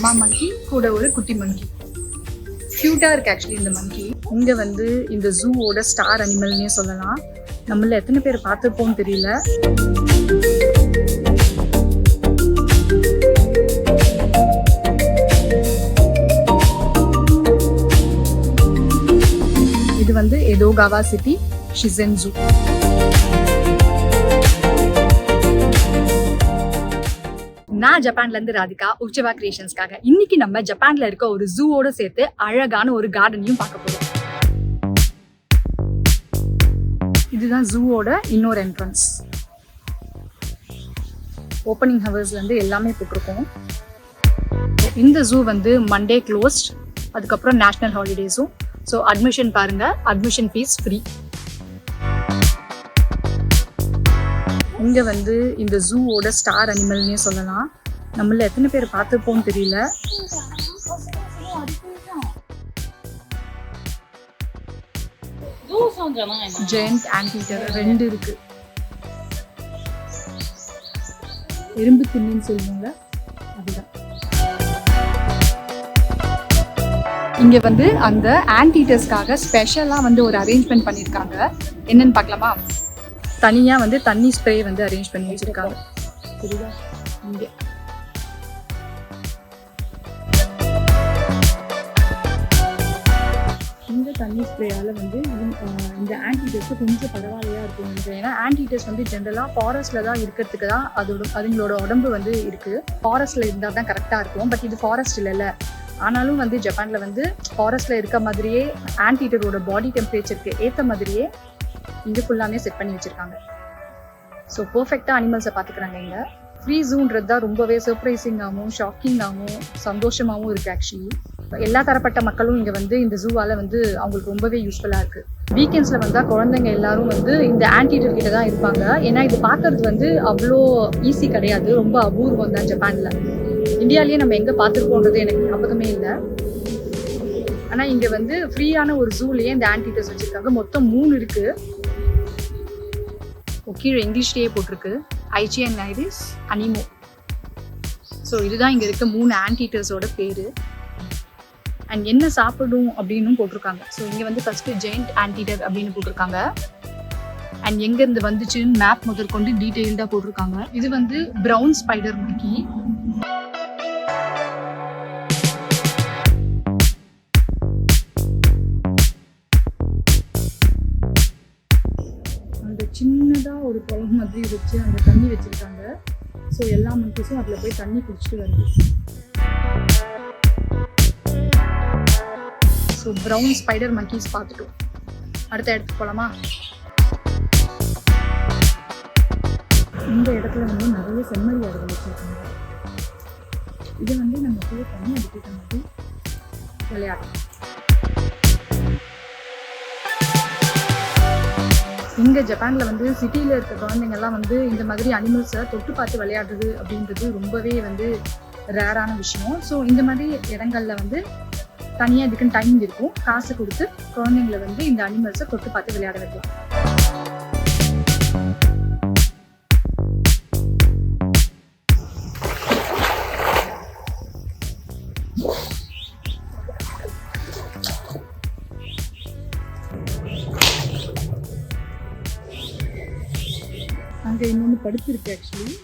அம்மா மங்கி கூட ஒரு குட்டி மங்கி க்யூட்டாக இருக்கு ஆக்சுவலி இந்த மங்கி இங்கே வந்து இந்த ஜூவோட ஸ்டார் அனிமல்னே சொல்லலாம். நம்மள எத்தனை பேர் பார்த்துருப்போம் தெரியல. இது வந்து எதோகாவா சிட்டி ஷிசென் ஜூ நான் ஜப்பான்ல இருந்து ராதிகா உச்சவா கிரியேஷன்ஸ்க்காக இன்னைக்கு நம்ம ஜப்பான்ல இருக்க ஒரு ஜூவோட சேர்த்து அழகான ஒரு கார்டனையும் பார்க்க போறோம். இதுதான் ஜூவோட இன்னொரு என்ட்ரன்ஸ் ஓப்பனிங் ஹவர்ஸ்லேருந்து எல்லாமே போட்டிருக்கோம். இந்த ஜூ வந்து மண்டே க்ளோஸ்ட் அதுக்கப்புறம் நேஷனல் ஹாலிடேஸும் ஸோ அட்மிஷன் பாருங்க. அட்மிஷன் ஃபீஸ் ஃப்ரீ இங்க வந்து இந்த ஜூவோட ஸ்டார் அனிமல்னே சொல்லலாம். நம்மள எத்தனை பேர் பார்த்துருப்போம்னு தெரியல. ஜெயண்ட் ஆன்டீட்டர் ரெண்டு இருக்கு. எறும்பு திண்ணின்னு சொல்லுவாங்க. அதுதான். இங்க வந்து அந்த ஆன்டீட்டர்ஸ்க்காக ஸ்பெஷலாக வந்து ஒரு அரேஞ்ச்மெண்ட் பண்ணியிருக்காங்க என்னன்னு பார்க்கலாமா? தனியா வந்து தண்ணி ஸ்ப்ரே வந்து அரேஞ்ச் பண்ணி வச்சிருக்காங்க. புரியுதா இங்கே இந்த தண்ணி ஸ்ப்ரேயால வந்து இந்த ஆன்டிடெஸ்ட் கொஞ்சம் பரவாயில்லையா இருக்கும் ஏன்னா ஆன்டிடெஸ் வந்து ஜென்ரலாக ஃபாரஸ்ட்ல தான் இருக்கிறதுக்கு தான் அதோட அதுங்களோட உடம்பு வந்து இருக்கு. ஃபாரஸ்ட்ல இருந்தால் தான் கரெக்டாக இருக்கும். பட் இது ஃபாரஸ்ட் இல்லைல்ல ஆனாலும் வந்து ஜப்பான்ல வந்து ஃபாரஸ்ட்ல இருக்க மாதிரியே ஆன்டிடரோட பாடி டெம்பரேச்சருக்கு ஏற்ற மாதிரியே இங்கே ஃபுல்லாமே செட் பண்ணி வச்சிருக்காங்க. ஸோ பர்ஃபெக்டாக அனிமல்ஸை பார்த்துக்கிறாங்க இங்கே. ஃப்ரீ ஜூன்றது தான் ரொம்பவே சர்ப்ரைசிங்காகவும் ஷாக்கிங்காகவும் சந்தோஷமாகவும் இருக்குது ஆக்சுவலி எல்லா தரப்பட்ட மக்களும் இங்கே வந்து இந்த ஜூவால் வந்து அவங்களுக்கு ரொம்பவே யூஸ்ஃபுல்லாக இருக்குது வீக்கெண்ட்ஸில் வந்தால் குழந்தைங்க எல்லாரும் வந்து இந்த ஆன்டிடர் கிட்ட தான் இருப்பாங்க. ஏன்னா இது பார்க்கறது வந்து அவ்வளோ ஈஸி கிடையாது. ரொம்ப அபூர்வம் தான் ஜப்பானில். இந்தியாலேயே நம்ம எங்கே பார்த்துருக்கோன்றது எனக்கு ஞாபகமே இல்லை. ஆனால் இங்கே வந்து ஃப்ரீயான ஒரு ஜூலேயே இந்த ஆன்டிடர்ஸ் வச்சுருக்காங்க. மொத்தம் மூணு இருக்குது கீழே இங்கிலீஷ்லேயே போட்டிருக்கு. ஐஜிஎன் ஐரிஸ் அனிமோ ஸோ இதுதான் இங்கே இருக்க மூணு ஆன்டீட்டர்ஸோட பேர். அண்ட் என்ன சாப்பிடும் அப்படின்னு போட்டிருக்காங்க. ஸோ இங்கே வந்து ஃபஸ்ட்டு ஜெயிண்ட் ஆன்டீட்டர் அப்படின்னு போட்டிருக்காங்க. அண்ட் எங்கேருந்து வந்துச்சுன்னு மேப் முதற்கொண்டு டீட்டெயில்டாக போட்டிருக்காங்க. இது வந்து ப்ரௌன் ஸ்பைடர் முக்கி அந்த சின்னதாக ஒரு குளம் மாதிரி வச்சு அந்த தண்ணி வச்சுருக்காங்க. ஸோ எல்லா மங்கிஸும் அதில் போய் தண்ணி குடிச்சிட்டு வருது. ஸோ ப்ரௌன் ஸ்பைடர் மங்கீஸ் பார்த்துட்டோம். அடுத்த இடத்துக்கு போகலாமா இந்த இடத்துல வந்து நிறைய செம்மறி ஆடுகள் வச்சுருக்காங்க. இதை வந்து நம்ம போய் பண்ணி அதுக்கிட்ட மாதிரி விளையாடலாம். இங்கே ஜப்பானில் வந்து சிட்டியில் இருக்க குழந்தைங்கள்லாம் வந்து இந்த மாதிரி அனிமல்ஸை தொட்டு பார்த்து விளையாடுறது அப்படின்றது ரொம்பவே வந்து ரேரான விஷயம். ஸோ இந்த மாதிரி இடங்களில் வந்து தனியாக இதுக்குன்னு டைம் இருக்கும். காசு கொடுத்து குழந்தைங்கள வந்து இந்த அனிமல்ஸை தொட்டு பார்த்து விளையாட வைக்கலாம். அங்கே இன்னொன்று படுத்திருக்கு ஆக்சுவலி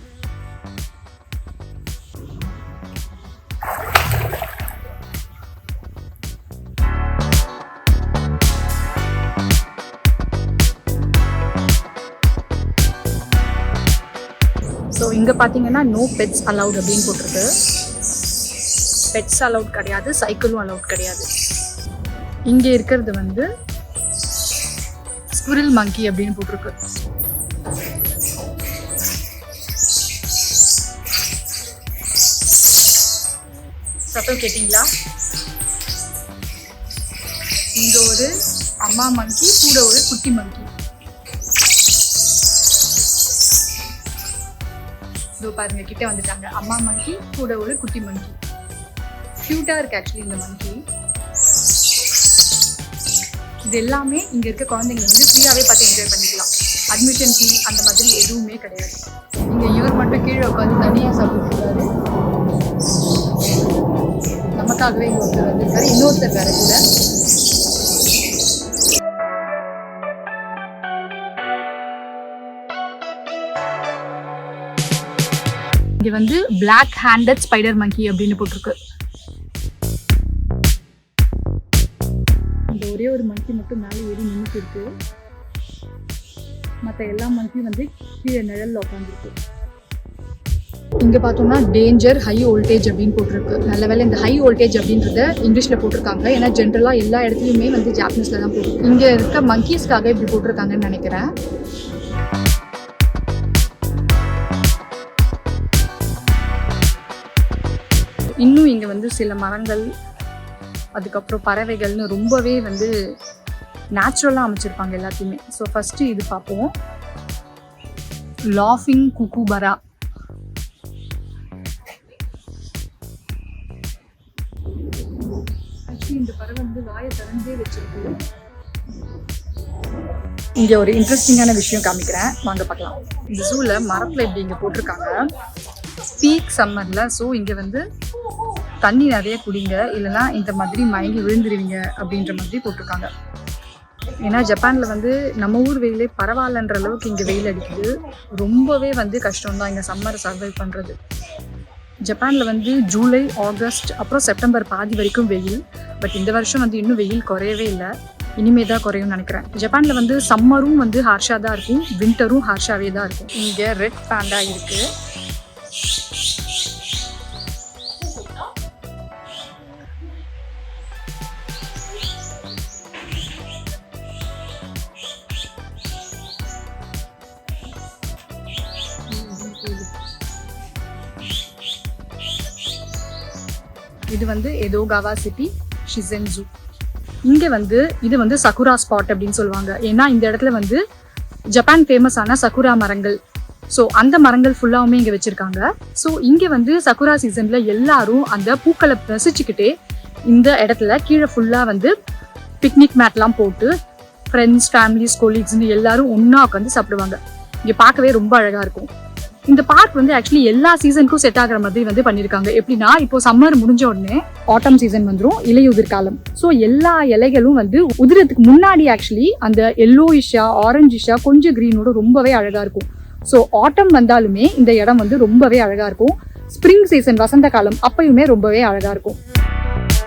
ஸோ இங்கே பார்த்தீங்கன்னா நோ பெட்ஸ் அலவுட் அப்படின்னு போட்டிருக்கு. பெட்ஸ் அலவுட் கிடையாது சைக்கிளும் அலவுட் கிடையாது. இங்கே இருக்கிறது வந்து ஸ்குரில் மங்கி அப்படின்னு போட்டிருக்கு. சத்தம் கேட்டிங்களா? இங்க ஒரு அம்மா மங்கி கூட ஒரு குட்டி மங்கி இதோ பாருங்க கிட்ட வந்துட்டாங்க. அம்மா மங்கி கூட ஒரு குட்டி மங்கி க்யூட்டா இருக்கு ஆக்சுவலி இந்த மங்கி இது எல்லாமே இங்க இருக்க குழந்தைங்க வந்து ஃப்ரீயாவே பார்த்து என்ஜாய் பண்ணிக்கலாம். அட்மிஷன் ஃபீ அந்த மாதிரி எதுவுமே கிடையாது. இங்க இவர் மட்டும் கீழே உட்காந்து தனியா சாப்பிட்டு அதுக்காகவே ஒருத்தர் வந்திருக்காரு. இன்னொருத்தர் வேற கூட. இங்க வந்து பிளாக் ஹேண்டட் ஸ்பைடர் மங்கி அப்படின்னு போட்டிருக்கு. இந்த ஒரே ஒரு மங்கி மட்டும் மேலே ஏறி நின்றுட்டு இருக்கு. மற்ற எல்லா மங்கியும் வந்து கீழே நிழல்ல உட்காந்துருக்கு இங்கே பார்த்தோம்னா டேஞ்சர் ஹை வோல்டேஜ் அப்படின்னு போட்டிருக்கு. நல்ல வேலை இந்த ஹை வோல்டேஜ் அப்படின்றத இங்கிலீஷில் போட்டிருக்காங்க. ஏன்னா ஜென்ரலாக எல்லா இடத்துலையுமே வந்து ஜாப்பனீஸில் தான் போட்டிருக்கு. இங்கே இருக்க மங்கீஸ்க்காக இப்படி போட்டிருக்காங்கன்னு நினைக்கிறேன். இன்னும் இங்கே வந்து சில மரங்கள் அதுக்கப்புறம் பறவைகள்னு ரொம்பவே வந்து நேச்சுரலாக அமைச்சிருப்பாங்க எல்லாத்தையுமே. ஸோ ஃபஸ்ட்டு இது பார்ப்போம். லாஃபிங் குக்குபரா இந்த பறவை வந்து வாயை திறந்தே வச்சிருக்கு. இங்க ஒரு இன்ட்ரெஸ்டிங்கான விஷயம் காமிக்கிறேன். வாங்க பார்க்கலாம். இந்த ஜூல மரத்துல இப்படி இங்க போட்டிருக்காங்க. பீக் சம்மர்ல ஸோ இங்க வந்து தண்ணி நிறைய குடிங்க. இல்லைன்னா இந்த மாதிரி மயங்கி விழுந்துருவீங்க அப்படின்ற மாதிரி போட்டிருக்காங்க. ஏன்னா ஜப்பான்ல வந்து நம்ம ஊர் வெயிலே பரவாயில்லன்ற அளவுக்கு இங்க வெயில் அடிக்குது. ரொம்பவே வந்து கஷ்டம் தான் இங்க சம்மரை சர்வை பண்றது. ஜப்பானில் வந்து ஜூலை ஆகஸ்ட் அப்புறம் செப்டம்பர் பாதி வரைக்கும் வெயில். பட் இந்த வருஷம் வந்து இன்னும் வெயில் குறையவே இல்லை. இனிமே தான் குறையும் நினைக்கிறேன். ஜப்பானில் வந்து சம்மரும் வந்து ஹார்ஷாக தான் இருக்கும். வின்டரும் ஹார்ஷாகவே தான் இருக்கும். இங்கே ரெட் பேண்டா இருக்குது இது வந்து எதோகாவா சிட்டி ஷிசென்சு. இங்கே வந்து இது வந்து சகுரா ஸ்பாட் அப்படின்னு சொல்லுவாங்க. ஏன்னா இந்த இடத்துல வந்து ஜப்பான் ஃபேமஸான சகுரா மரங்கள். ஸோ அந்த மரங்கள் ஃபுல்லாவுமே இங்கே வச்சுருக்காங்க. ஸோ இங்கே வந்து சகுரா சீசனில் எல்லாரும் அந்த பூக்களை ரசிச்சுக்கிட்டே இந்த இடத்துல கீழே ஃபுல்லாக வந்து பிக்னிக் மேட்லாம் போட்டு ஃப்ரெண்ட்ஸ் ஃபேமிலிஸ் கொலீக்ஸ்னு எல்லாரும் ஒன்றா உட்காந்து சாப்பிடுவாங்க. இங்கே பார்க்கவே ரொம்ப அழகாக இருக்கும். இந்த பார்க் வந்து ஆக்சுவலி எல்லா சீசனுக்கும் செட் ஆகிற மாதிரி வந்து பண்ணியிருக்காங்க எப்படின்னா இப்போ சம்மர் முடிஞ்ச உடனே ஆட்டம் சீசன் வந்துடும் இலையுதிர் காலம். ஸோ எல்லா இலைகளும் வந்து உதிரத்துக்கு முன்னாடி ஆக்சுவலி அந்த எல்லோயிஷா ஆரஞ்சிஷா கொஞ்சம் க்ரீனோட ரொம்பவே அழகா இருக்கும். ஸோ ஆட்டம் வந்தாலுமே இந்த இடம் வந்து ரொம்பவே அழகா இருக்கும். ஸ்ப்ரிங் சீசன் வசந்த காலம் அப்பயுமே ரொம்பவே அழகா இருக்கும்.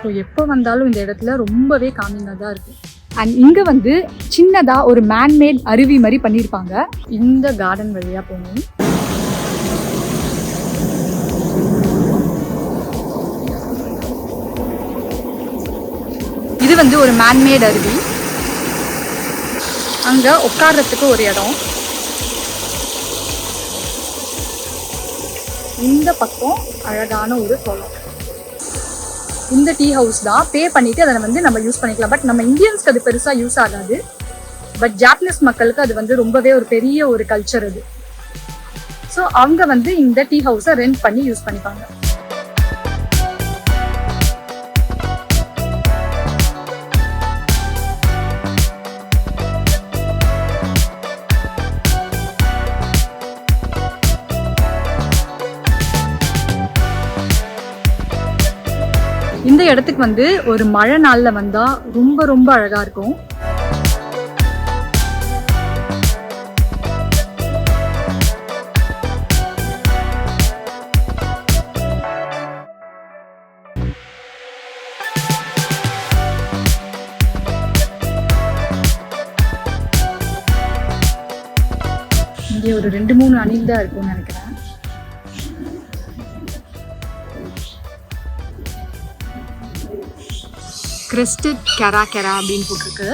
ஸோ எப்போ வந்தாலும் இந்த இடத்துல ரொம்பவே காமிங்காக தான் இருக்கும். அண்ட் இங்கே வந்து சின்னதாக ஒரு மேன்மேட் அருவி மாதிரி பண்ணியிருப்பாங்க இந்த கார்டன் வழியாக போகணும் இது வந்து ஒரு மேன்மேட் அருவி. அங்கே உட்கார்றதுக்கு ஒரு இடம். இந்த பக்கம் அழகான ஒரு குளம் இந்த டீ ஹவுஸ் தான் பே பண்ணிட்டு அதை வந்து நம்ம யூஸ் பண்ணிக்கலாம். பட் நம்ம இந்தியன்ஸ்க்கு அது பெருசாக யூஸ் ஆகாது. பட் ஜாப்பனீஸ் மக்களுக்கு அது வந்து ரொம்பவே ஒரு பெரிய ஒரு கல்ச்சர் அது. ஸோ அவங்க வந்து இந்த டீ ஹவுஸை ரெண்ட் பண்ணி யூஸ் பண்ணிப்பாங்க. இடத்துக்கு வந்து ஒரு மழை நாளில் வந்தால் ரொம்ப ரொம்ப அழகாக இருக்கும். இங்கே ஒரு ரெண்டு மூணு அணில் தான் இருக்கும்னு நினைக்கிறேன். கிறிஸ்டட் கெரா கெரா அப்படின்னு போட்டிருக்கு.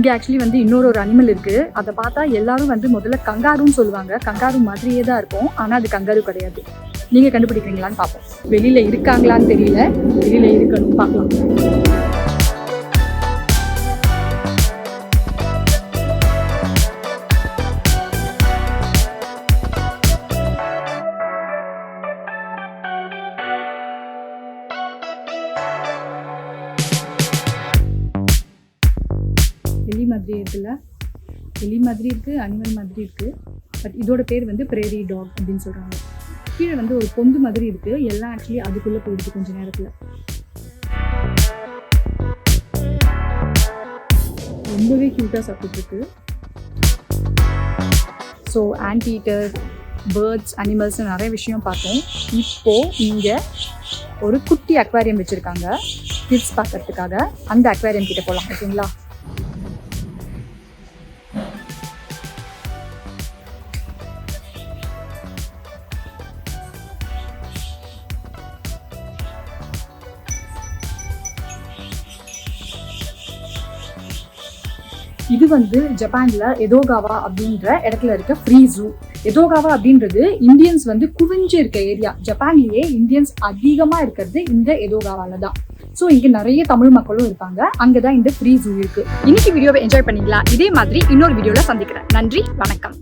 இங்கே ஆக்சுவலி வந்து இன்னொரு ஒரு அனிமல் இருக்குது அதை பார்த்தா எல்லாரும் வந்து முதல்ல கங்காருன்னு சொல்லுவாங்க. கங்காரு மாதிரியே தான் இருக்கும். ஆனால் அது கங்காரு கிடையாது. நீங்கள் கண்டுபிடிக்கிறீங்களான்னு பார்ப்போம். வெளியில் இருக்காங்களான்னு தெரியல. வெளியில் இருக்கணும். பார்க்கலாம். எலி மாதிரி இருக்குல்ல? எலி மாதிரி இருக்குது அனிமல் மாதிரி இருக்குது பட் இதோட பேர் வந்து பிரேரி டாக் அப்படின்னு சொல்கிறாங்க கீழே வந்து ஒரு பொந்து மாதிரி இருக்குது எல்லாம் ஆக்சுவலி அதுக்குள்ளே போயிடுது கொஞ்ச நேரத்தில். ரொம்பவே க்யூட்டாக சாப்பிட்டுருக்கு ஸோ ஆன்டீட்டர் பேர்ட்ஸ் அனிமல்ஸ் நிறைய விஷயம் பார்த்தோம். இப்போ இங்கே ஒரு குட்டி அக்வாரியம் வச்சுருக்காங்க. கிட்ஸ் பார்க்குறதுக்காக. அந்த அக்வாரியம் கிட்ட போகலாம் ஓகேங்களா இது வந்து ஜப்பான்ல எதோகாவா அப்படின்ற இடத்துல இருக்க ஃப்ரீ ஜூ எதோகாவா அப்படின்றது இந்தியன்ஸ் வந்து குவிஞ்சு இருக்க ஏரியா. ஜப்பான்லயே இந்தியன்ஸ் அதிகமா இருக்கிறது இந்த எதோகாவால தான் ஸோ இங்க நிறைய தமிழ் மக்களும் இருப்பாங்க. அங்கதான் இந்த ஃப்ரீ ஜூ இருக்கு. இன்னைக்கு வீடியோவை என்ஜாய் பண்ணீங்களா? இதே மாதிரி இன்னொரு வீடியோல சந்திக்கிறேன். நன்றி வணக்கம்.